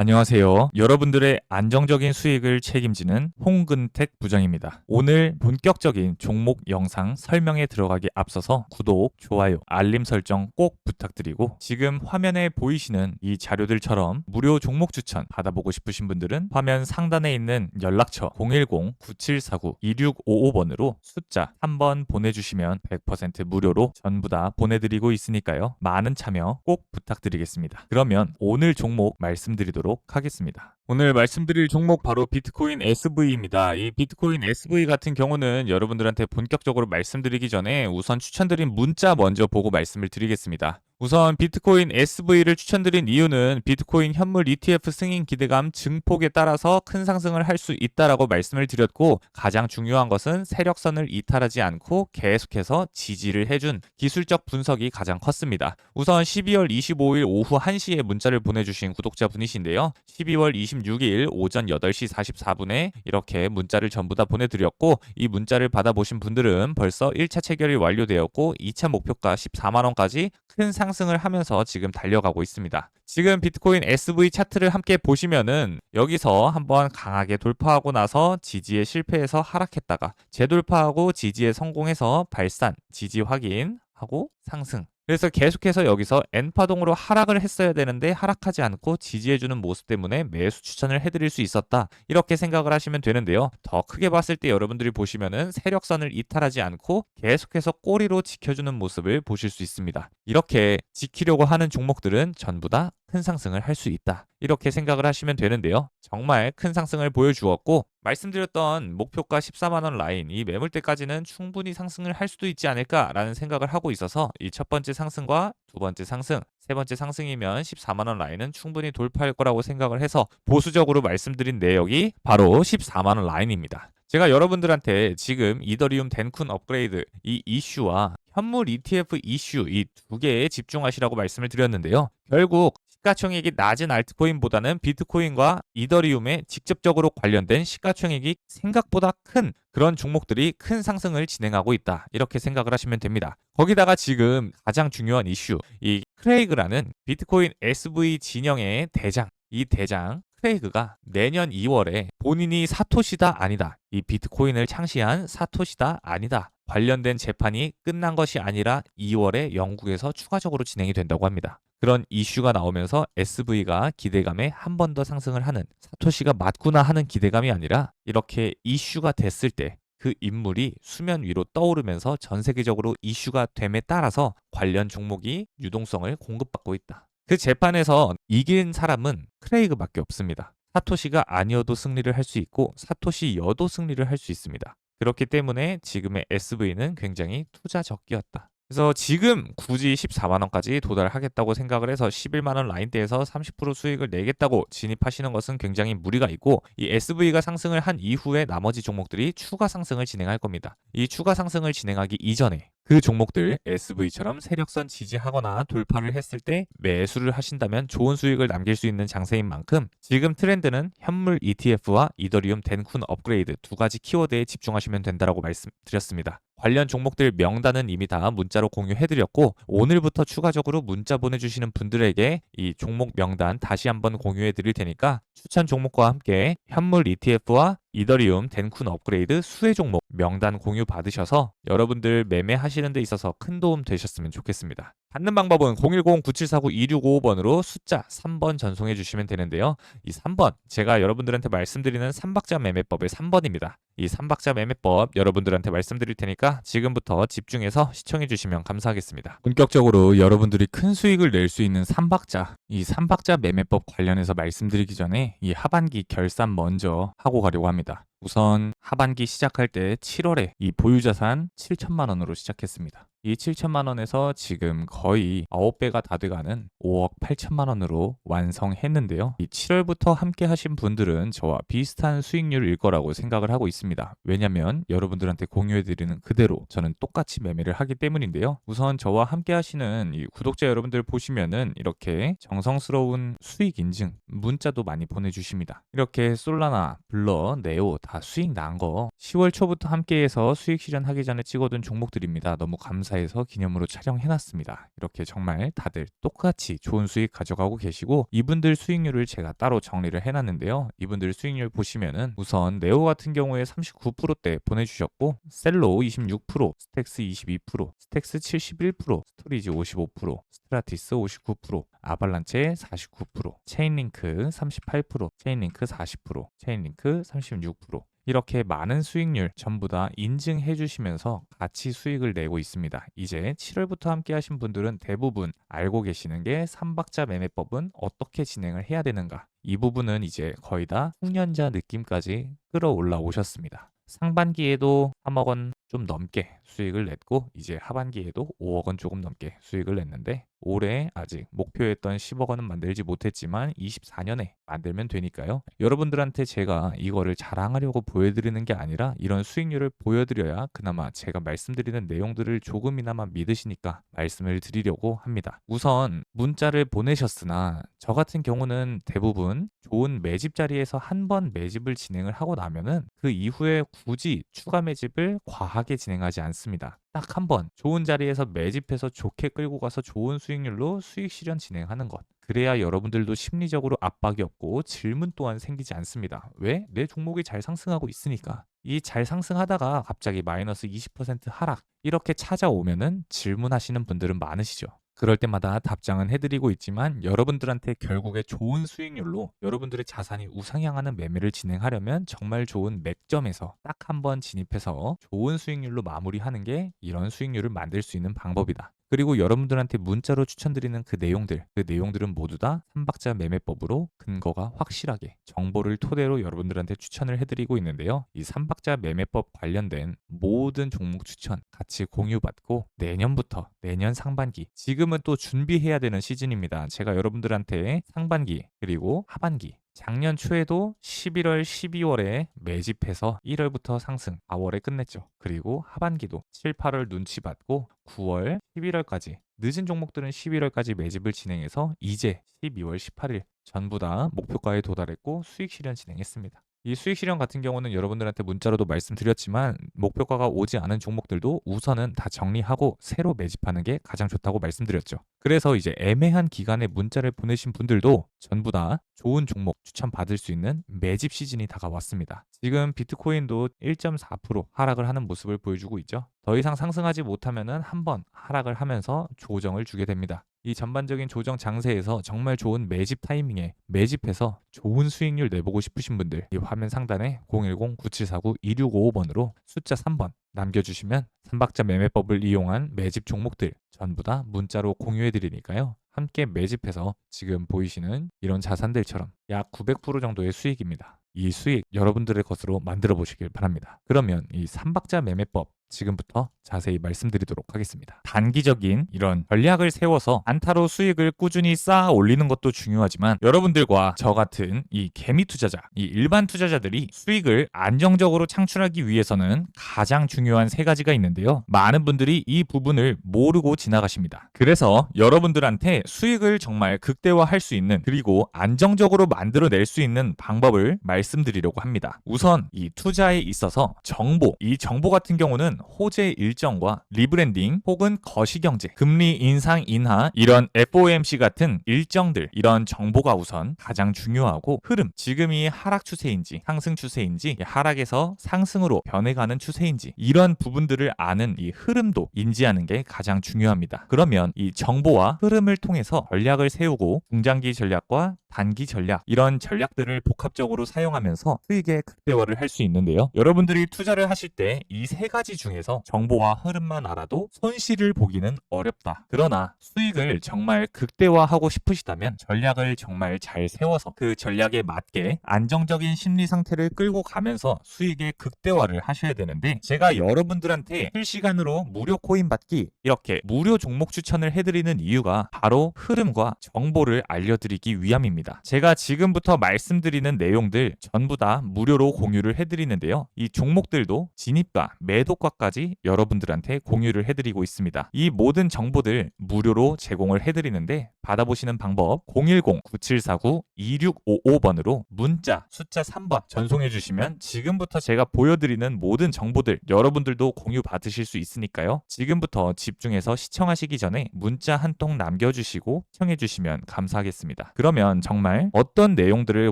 안녕하세요. 여러분들의 안정적인 수익을 책임지는 홍근택 부장입니다. 오늘 본격적인 종목 영상 설명에 들어가기 앞서서 구독, 좋아요, 알림 설정 꼭 부탁드리고 지금 화면에 보이시는 이 자료들처럼 무료 종목 추천 받아보고 싶으신 분들은 화면 상단에 있는 연락처 010-9749-2655번으로 숫자 한번 보내주시면 100% 무료로 전부 다 보내드리고 있으니까요. 많은 참여 꼭 부탁드리겠습니다. 그러면 오늘 종목 말씀드리도록 하겠습니다. 오늘 말씀드릴 종목 바로 비트코인 SV입니다. 이 비트코인 SV 같은 경우는 여러분들한테 본격적으로 말씀드리기 전에 우선 추천드린 문자 먼저 보고 말씀을 드리겠습니다. 우선 비트코인 SV를 추천드린 이유는 비트코인 현물 ETF 승인 기대감 증폭에 따라서 큰 상승을 할 수 있다라고 말씀을 드렸고 가장 중요한 것은 세력선을 이탈하지 않고 계속해서 지지를 해준 기술적 분석이 가장 컸습니다. 우선 12월 25일 오후 1시에 문자를 보내주신 구독자 분이신데요. 12월 26일 오전 8시 44분에 이렇게 문자를 전부 다 보내드렸고 이 문자를 받아보신 분들은 벌써 1차 체결이 완료되었고 2차 목표가 14만원까지 큰 상승 을 하면서 지금 달려가고 있습니다. 지금 비트코인 SV 차트를 함께 보시면은 여기서 한번 강하게 돌파하고 나서 지지에 실패해서 하락했다가 재돌파하고 지지에 성공해서 발산, 지지 확인 하고 상승. 그래서 계속해서 여기서 N파동으로 하락을 했어야 되는데 하락하지 않고 지지해주는 모습 때문에 매수 추천을 해드릴 수 있었다. 이렇게 생각을 하시면 되는데요. 더 크게 봤을 때 여러분들이 보시면은 세력선을 이탈하지 않고 계속해서 꼬리로 지켜주는 모습을 보실 수 있습니다. 이렇게 지키려고 하는 종목들은 전부 다큰 상승을 할 수 있다. 이렇게 생각을 하시면 되는데요. 정말 큰 상승을 보여주었고 말씀드렸던 목표가 14만원 라인 이 매물대까지는 충분히 상승을 할 수도 있지 않을까라는 생각을 하고 있어서 이 첫 번째 상승과 두 번째 상승 세 번째 상승이면 14만원 라인은 충분히 돌파할 거라고 생각을 해서 보수적으로 말씀드린 내역이 바로 14만원 라인입니다. 제가 여러분들한테 지금 이더리움 덴쿤 업그레이드 이 이슈와 현물 ETF 이슈 이 두 개에 집중하시라고 말씀을 드렸는데요. 결국 시가총액이 낮은 알트코인보다는 비트코인과 이더리움에 직접적으로 관련된 시가총액이 생각보다 큰 그런 종목들이 큰 상승을 진행하고 있다. 이렇게 생각을 하시면 됩니다. 거기다가 지금 가장 중요한 이슈, 이 크레이그라는 비트코인 SV 진영의 대장, 이 대장 크레이그가 내년 2월에 본인이 사토시다 아니다. 이 비트코인을 창시한 사토시다 아니다. 관련된 재판이 끝난 것이 아니라 2월에 영국에서 추가적으로 진행이 된다고 합니다. 그런 이슈가 나오면서 SV가 기대감에 한 번 더 상승을 하는 사토시가 맞구나 하는 기대감이 아니라 이렇게 이슈가 됐을 때 그 인물이 수면 위로 떠오르면서 전 세계적으로 이슈가 됨에 따라서 관련 종목이 유동성을 공급받고 있다. 그 재판에서 이긴 사람은 크레이그밖에 없습니다. 사토시가 아니어도 승리를 할 수 있고 사토시여도 승리를 할 수 있습니다. 그렇기 때문에 지금의 SV는 굉장히 투자 적기였다. 그래서 지금 굳이 14만 원까지 도달하겠다고 생각을 해서 11만 원 라인대에서 30% 수익을 내겠다고 진입하시는 것은 굉장히 무리가 있고 이 SV가 상승을 한 이후에 나머지 종목들이 추가 상승을 진행할 겁니다. 이 추가 상승을 진행하기 이전에 그 종목들 SV처럼 세력선 지지하거나 돌파를 했을 때 매수를 하신다면 좋은 수익을 남길 수 있는 장세인 만큼 지금 트렌드는 현물 ETF와 이더리움 덴쿤 업그레이드 두 가지 키워드에 집중하시면 된다라고 말씀드렸습니다. 관련 종목들 명단은 이미 다 문자로 공유해드렸고 오늘부터 추가적으로 문자 보내주시는 분들에게 이 종목 명단 다시 한번 공유해 드릴 테니까 추천 종목과 함께 현물 ETF와 이더리움 덴쿤 업그레이드 수혜 종목 명단 공유 받으셔서 여러분들 매매하시는 데 있어서 큰 도움 되셨으면 좋겠습니다. 받는 방법은 010-9749-2655번으로 숫자 3번 전송해 주시면 되는데요. 이 3번 제가 여러분들한테 말씀드리는 3박자 매매법의 3번입니다. 이 3박자 매매법 여러분들한테 말씀드릴 테니까 지금부터 집중해서 시청해 주시면 감사하겠습니다. 본격적으로 여러분들이 큰 수익을 낼 수 있는 3박자 이 3박자 매매법 관련해서 말씀드리기 전에 이 하반기 결산 먼저 하고 가려고 합니다. 우선 하반기 시작할 때 7월에 이 보유자산 7천만 원으로 시작했습니다. 이 7천만 원에서 지금 거의 9배가 다 돼가는 5억 8천만 원으로 완성했는데요. 이 7월부터 함께 하신 분들은 저와 비슷한 수익률일 거라고 생각을 하고 있습니다. 왜냐면 여러분들한테 공유해드리는 그대로 저는 똑같이 매매를 하기 때문인데요. 우선 저와 함께 하시는 이 구독자 여러분들 보시면은 이렇게 정성스러운 수익 인증 문자도 많이 보내주십니다. 이렇게 솔라나, 블러, 네오 다 수익 난 거 10월 초부터 함께해서 수익 실현하기 전에 찍어둔 종목들입니다. 너무 감사 감사해서 기념으로 촬영해놨습니다. 이렇게 정말 다들 똑같이 좋은 수익 가져가고 계시고 이분들 수익률을 제가 따로 정리를 해놨는데요. 이분들 수익률 보시면은 우선 네오 같은 경우에 39%대 보내주셨고 셀로 26%, 스택스 22%, 스택스 71%, 스토리지 55%, 스트라티스 59%, 아발란체 49%, 체인링크 38%, 체인링크 40%, 체인링크 36%. 이렇게 많은 수익률 전부 다 인증해 주시면서 같이 수익을 내고 있습니다. 이제 7월부터 함께 하신 분들은 대부분 알고 계시는 게 삼박자 매매법은 어떻게 진행을 해야 되는가. 이 부분은 이제 거의 다 숙련자 느낌까지 끌어올라 오셨습니다. 상반기에도 3억 원 좀 넘게 수익을 냈고 이제 하반기에도 5억 원 조금 넘게 수익을 냈는데 올해 아직 목표했던 10억 원은 만들지 못했지만 24년에 만들면 되니까요. 여러분들한테 제가 이거를 자랑하려고 보여드리는 게 아니라 이런 수익률을 보여드려야 그나마 제가 말씀드리는 내용들을 조금이나마 믿으시니까 말씀을 드리려고 합니다. 우선 문자를 보내셨으나 저 같은 경우는 대부분 좋은 매집 자리에서 한 번 매집을 진행을 하고 나면은 그 이후에 굳이 추가 매집을 과하게 진행하지 않습니다. 딱 한 번 좋은 자리에서 매집해서 좋게 끌고 가서 좋은 수익률로 수익 실현 진행하는 것. 그래야 여러분들도 심리적으로 압박이 없고 질문 또한 생기지 않습니다. 왜? 내 종목이 잘 상승하고 있으니까. 이 잘 상승하다가 갑자기 마이너스 20% 하락 이렇게 찾아오면은 질문하시는 분들은 많으시죠. 그럴 때마다 답장은 해드리고 있지만 여러분들한테 결국에 좋은 수익률로 여러분들의 자산이 우상향하는 매매를 진행하려면 정말 좋은 맥점에서 딱 한 번 진입해서 좋은 수익률로 마무리하는 게 이런 수익률을 만들 수 있는 방법이다. 그리고 여러분들한테 문자로 추천드리는 그 내용들, 그 내용들은 모두 다 삼박자 매매법으로 근거가 확실하게 정보를 토대로 여러분들한테 추천을 해드리고 있는데요. 이 삼박자 매매법 관련된 모든 종목 추천 같이 공유받고 내년부터 내년 상반기 지금은 또 준비해야 되는 시즌입니다. 제가 여러분들한테 상반기 그리고 하반기 작년 초에도 11월, 12월에 매집해서 1월부터 상승, 4월에 끝냈죠. 그리고 하반기도 7, 8월 눈치 받고 9월, 11월까지 늦은 종목들은 11월까지 매집을 진행해서 이제 12월 18일 전부 다 목표가에 도달했고 수익 실현 진행했습니다. 이 수익 실현 같은 경우는 여러분들한테 문자로도 말씀드렸지만 목표가가 오지 않은 종목들도 우선은 다 정리하고 새로 매집하는 게 가장 좋다고 말씀드렸죠. 그래서 이제 애매한 기간에 문자를 보내신 분들도 전부 다 좋은 종목 추천 받을 수 있는 매집 시즌이 다가왔습니다. 지금 비트코인도 1.4% 하락을 하는 모습을 보여주고 있죠. 더 이상 상승하지 못하면은 한번 하락을 하면서 조정을 주게 됩니다. 이 전반적인 조정 장세에서 정말 좋은 매집 타이밍에 매집해서 좋은 수익률 내보고 싶으신 분들 이 화면 상단에 010-9749-2655번으로 숫자 3번 남겨주시면 삼박자 매매법을 이용한 매집 종목들 전부 다 문자로 공유해 드리니까요. 함께 매집해서 지금 보이시는 이런 자산들처럼 약 900% 정도의 수익입니다. 이 수익 여러분들의 것으로 만들어 보시길 바랍니다. 그러면 이 삼박자 매매법 지금부터 자세히 말씀드리도록 하겠습니다. 단기적인 이런 전략을 세워서 안타로 수익을 꾸준히 쌓아 올리는 것도 중요하지만 여러분들과 저 같은 이 개미 투자자, 이 일반 투자자들이 수익을 안정적으로 창출하기 위해서는 가장 중요한 세 가지가 있는데요. 많은 분들이 이 부분을 모르고 지나가십니다. 그래서 여러분들한테 수익을 정말 극대화할 수 있는 그리고 안정적으로 만들어낼 수 있는 방법을 말씀드리려고 합니다. 우선 이 투자에 있어서 정보, 이 정보 같은 경우는 호재 일정과 리브랜딩 혹은 거시경제, 금리 인상 인하 이런 FOMC 같은 일정들 이런 정보가 우선 가장 중요하고 흐름 지금이 하락 추세인지 상승 추세인지 하락에서 상승으로 변해가는 추세인지 이런 부분들을 아는 이 흐름도 인지하는 게 가장 중요합니다. 그러면 이 정보와 흐름을 통해서 전략을 세우고 중장기 전략과 단기 전략 이런 전략들을 복합적으로 사용하면서 수익의 극대화를 할 수 있는데요. 여러분들이 투자를 하실 때 이 세 가지 중 에서 정보와 흐름만 알아도 손실을 보기는 어렵다. 그러나 수익을 정말 극대화하고 싶으시다면 전략을 정말 잘 세워서 그 전략에 맞게 안정적인 심리 상태를 끌고 가면서 수익의 극대화를 하셔야 되는데 제가 여러분들한테 실시간으로 무료 코인 받기 이렇게 무료 종목 추천을 해드리는 이유가 바로 흐름과 정보를 알려드리기 위함입니다. 제가 지금부터 말씀드리는 내용들 전부 다 무료로 공유를 해드리는데요. 이 종목들도 진입과 매도가 목표가까지 여러분들한테 공유를 해드리고 있습니다. 이 모든 정보들 무료로 제공을 해드리는데 받아보시는 방법 010-9749-2655번으로 문자 숫자 3번 전송해 주시면 지금부터 제가 보여드리는 모든 정보들 여러분들도 공유 받으실 수 있으니까요. 지금부터 집중해서 시청하시기 전에 문자 한 통 남겨주시고 시청해 주시면 감사하겠습니다. 그러면 정말 어떤 내용들을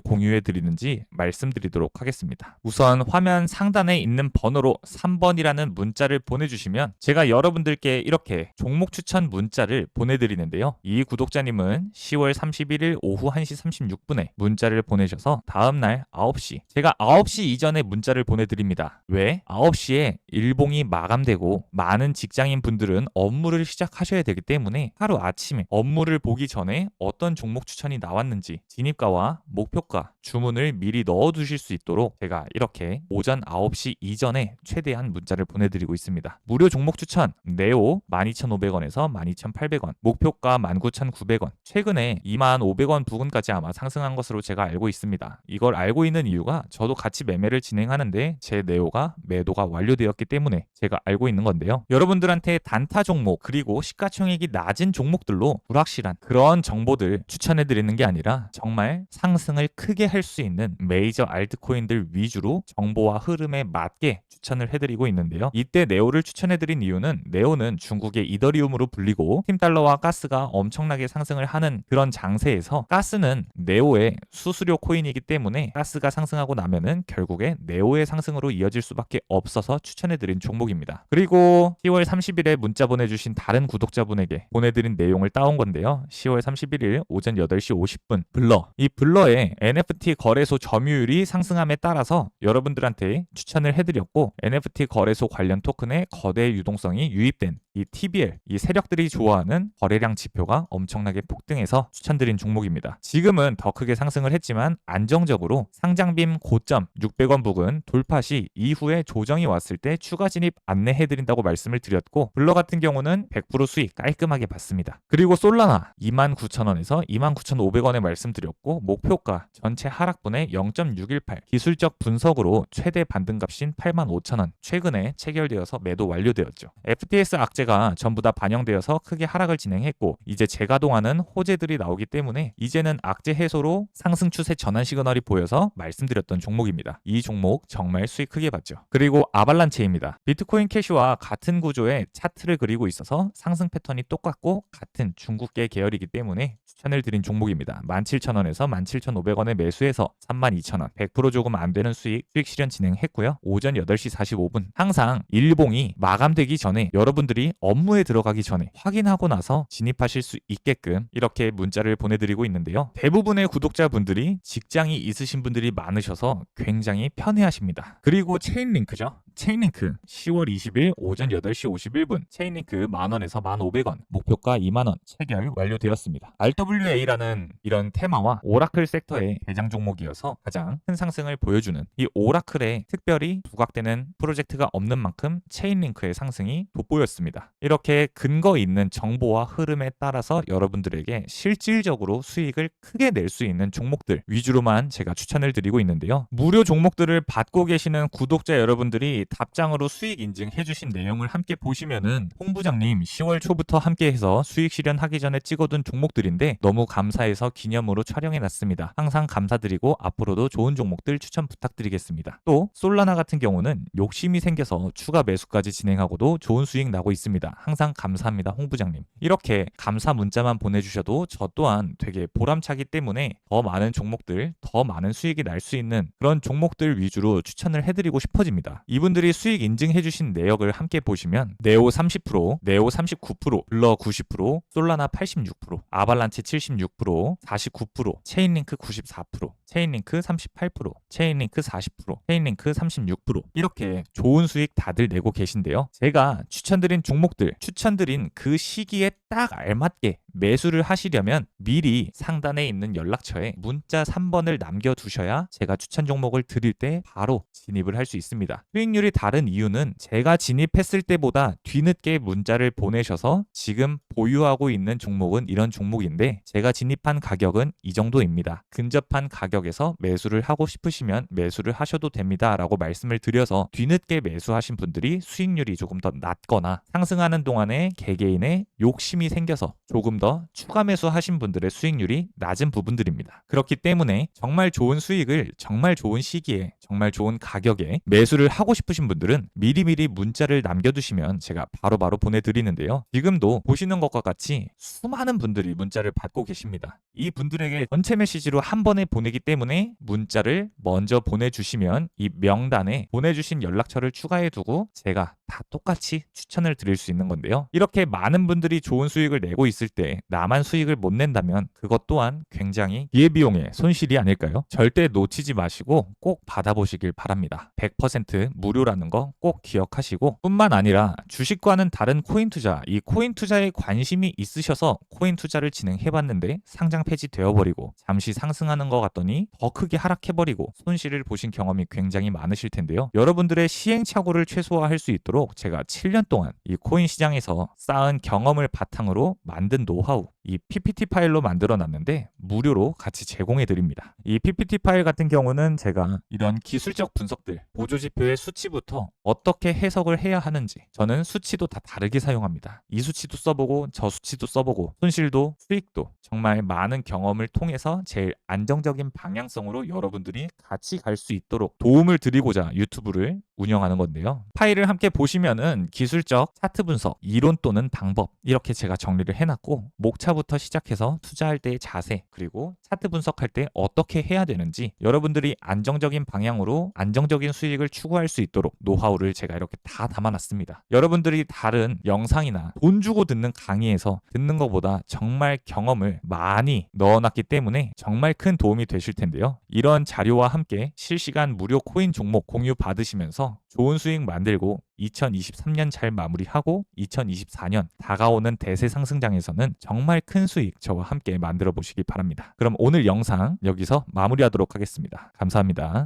공유해 드리는지 말씀드리도록 하겠습니다. 우선 화면 상단에 있는 번호로 3번이라는 문자를 보내주시면 제가 여러분들께 이렇게 종목 추천 문자를 보내드리는데요. 이 구독자님은 10월 31일 오후 1시 36분에 문자를 보내셔서 다음날 9시 제가 9시 이전에 문자를 보내드립니다. 왜? 9시에 일봉이 마감되고 많은 직장인 분들은 업무를 시작하셔야 되기 때문에 하루 아침에 업무를 보기 전에 어떤 종목 추천이 나왔는지 진입가와 목표가 주문을 미리 넣어두실 수 있도록 제가 이렇게 오전 9시 이전에 최대한 문자를 보내드 리고 있습니다. 무료 종목 추천 네오 12,500원에서 12,800원 목표가 19,900원 최근에 2만500원 부근까지 아마 상승한 것으로 제가 알고 있습니다. 이걸 알고 있는 이유가 저도 같이 매매를 진행하는데 제 네오가 매도가 완료되었기 때문에 제가 알고 있는 건데요. 여러분들한테 단타 종목 그리고 시가총액이 낮은 종목들로 불확실한 그런 정보들 추천해 드리는 게 아니라 정말 상승을 크게 할 수 있는 메이저 알트코인들 위주로 정보와 흐름에 맞게 추천을 해드리고 있는데요. 이때 네오를 추천해드린 이유는 네오는 중국의 이더리움으로 불리고 팀 달러와 가스가 엄청나게 상승을 하는 그런 장세에서 가스는 네오의 수수료 코인이기 때문에 가스가 상승하고 나면은 결국에 네오의 상승으로 이어질 수밖에 없어서 추천해드린 종목입니다. 그리고 10월 30일에 문자 보내주신 다른 구독자분에게 보내드린 내용을 따온 건데요. 10월 31일 오전 8시 50분 블러 이 블러의 NFT 거래소 점유율이 상승함에 따라서 여러분들한테 추천을 해드렸고 NFT 거래소 관련 토큰의 거대 유동성이 유입된 이 TBL 이 세력들이 좋아하는 거래량 지표가 엄청나게 폭등해서 추천드린 종목입니다. 지금은 더 크게 상승을 했지만 안정적으로 상장빔 고점 600원 부근 돌파 시 이후에 조정이 왔을 때 추가 진입 안내해드린다고 말씀을 드렸고 블러 같은 경우는 100% 수익 깔끔하게 받습니다. 그리고 솔라나 29,000원에서 29,500원에 말씀드렸고 목표가 전체 하락분의 0.618 기술적 분석으로 최대 반등값인 85,000원 최근에 체결되어서 매도 완료되었죠. FTS 악재가 전부 다 반영되어서 크게 하락을 진행했고 이제 재가동하는 호재들이 나오기 때문에 이제는 악재 해소로 상승 추세 전환 시그널이 보여서 말씀드렸던 종목입니다. 이 종목 정말 수익 크게 봤죠. 그리고 아발란체입니다. 비트코인 캐시와 같은 구조의 차트를 그리고 있어서 상승 패턴이 똑같고 같은 중국계 계열이기 때문에 추천을 드린 종목입니다. 17,000원에서 17,500원에 매수해서 32,000원 100% 조금 안 되는 수익 수익 실현 진행했고요. 오전 8시 45분 항상 일봉이 마감되기 전에 여러분들이 업무에 들어가기 전에 확인하고 나서 진입하실 수 있게끔 이렇게 문자를 보내드리고 있는데요. 대부분의 구독자분들이 직장이 있으신 분들이 많으셔서 굉장히 편해하십니다. 그리고 체인 링크죠. 체인링크 10월 20일 오전 8시 51분 체인링크 만원에서 1,500원 목표가 2만원 체결 완료되었습니다. RWA라는 이런 테마와 오라클 섹터의 대장 종목이어서 가장 큰 상승을 보여주는 이 오라클에 특별히 부각되는 프로젝트가 없는 만큼 체인링크의 상승이 돋보였습니다. 이렇게 근거 있는 정보와 흐름에 따라서 여러분들에게 실질적으로 수익을 크게 낼 수 있는 종목들 위주로만 제가 추천을 드리고 있는데요. 무료 종목들을 받고 계시는 구독자 여러분들이 답장으로 수익 인증해 주신 내용을 함께 보시면은 홍 부장님 10월 초부터 함께 해서 수익 실현하기 전에 찍어둔 종목들인데 너무 감사해서 기념으로 촬영해 놨습니다. 항상 감사드리고 앞으로도 좋은 종목들 추천 부탁드리겠습니다. 또 솔라나 같은 경우는 욕심이 생겨서 추가 매수까지 진행하고도 좋은 수익 나고 있습니다. 항상 감사합니다, 홍 부장님. 이렇게 감사 문자만 보내주셔도 저 또한 되게 보람차기 때문에 더 많은 종목들, 더 많은 수익이 날 수 있는 그런 종목들 위주로 추천을 해드리고 싶어집니다. 이분 들이 수익 인증해 주신 내역을 함께 보시면 네오 30%, 네오 39%, 블러 90%, 솔라나 86%, 아발란치 76%, 49%, 체인링크 94%, 체인링크 38%, 체인링크 40%, 체인링크 36% 이렇게 좋은 수익 다들 내고 계신데요. 제가 추천드린 종목들, 추천드린 그 시기에 딱 알맞게 매수를 하시려면 미리 상단에 있는 연락처에 문자 3번을 남겨두셔야 제가 추천 종목을 드릴 때 바로 진입을 할 수 있습니다. 수익률이 다른 이유는 제가 진입했을 때보다 뒤늦게 문자를 보내셔서 지금 보유하고 있는 종목은 이런 종목인데 제가 진입한 가격은 이 정도입니다. 근접한 가격에서 매수를 하고 싶으시면 매수를 하셔도 됩니다. 라고 말씀을 드려서 뒤늦게 매수하신 분들이 수익률이 조금 더 낮거나 상승하는 동안에 개개인의 욕심이 생겨서 조금 더 추가 매수하신 분들의 수익률이 낮은 부분들입니다. 그렇기 때문에 정말 좋은 수익을 정말 좋은 시기에 정말 좋은 가격에 매수를 하고 싶으신 분들은 미리미리 문자를 남겨두시면 제가 바로 바로 보내드리는데요. 지금도 보시는 것과 같이 수많은 분들이 문자를 받고 계십니다. 이 분들에게 전체 메시지로 한 번에 보내기 때문에 문자를 먼저 보내주시면 이 명단에 보내주신 연락처를 추가해두고 제가 다 똑같이 추천을 드릴 수 있는 건데요. 이렇게 많은 분들이 좋은 수익을 내고 있을 때 나만 수익을 못 낸다면 그것 또한 굉장히 기회비용의 손실이 아닐까요? 절대 놓치지 마시고 꼭 받아보시길 바랍니다. 100% 무료라는 거 꼭 기억하시고 뿐만 아니라 주식과는 다른 코인 투자, 이 코인 투자에 관심이 있으셔서 코인 투자를 진행해봤는데 상장 폐지되어버리고 잠시 상승하는 것 같더니 더 크게 하락해버리고 손실을 보신 경험이 굉장히 많으실 텐데요. 여러분들의 시행착오를 최소화할 수 있도록 제가 7년 동안 이 코인 시장에서 쌓은 경험을 바탕으로 만든 노하우, 이 PPT 파일로 만들어 놨는데 무료로 같이 제공해 드립니다. 이 PPT 파일 같은 경우는 제가 이런 기술적 분석들, 보조 지표의 수치부터 어떻게 해석을 해야 하는지 저는 수치도 다 다르게 사용합니다. 이 수치도 써보고 저 수치도 써보고 손실도 수익도 정말 많은 경험을 통해서 제일 안정적인 방향성으로 여러분들이 같이 갈 수 있도록 도움을 드리고자 유튜브를 운영하는 건데요. 파일을 함께 보시면은 기술적 차트 분석, 이론 또는 방법 이렇게 제가 정리를 해놨고 목차부터 시작해서 투자할 때의 자세 그리고 차트 분석할 때 어떻게 해야 되는지 여러분들이 안정적인 방향으로 안정적인 수익을 추구할 수 있도록 노하우를 제가 이렇게 다 담아놨습니다. 여러분들이 다른 영상이나 돈 주고 듣는 강의에서 듣는 것보다 정말 경험을 많이 넣어놨기 때문에 정말 큰 도움이 되실 텐데요. 이런 자료와 함께 실시간 무료 코인 종목 공유 받으시면서 좋은 수익 만들고 2023년 잘 마무리하고 2024년 다가오는 대세 상승장에서는 정말 큰 수익 저와 함께 만들어 보시기 바랍니다. 그럼 오늘 영상 여기서 마무리하도록 하겠습니다. 감사합니다.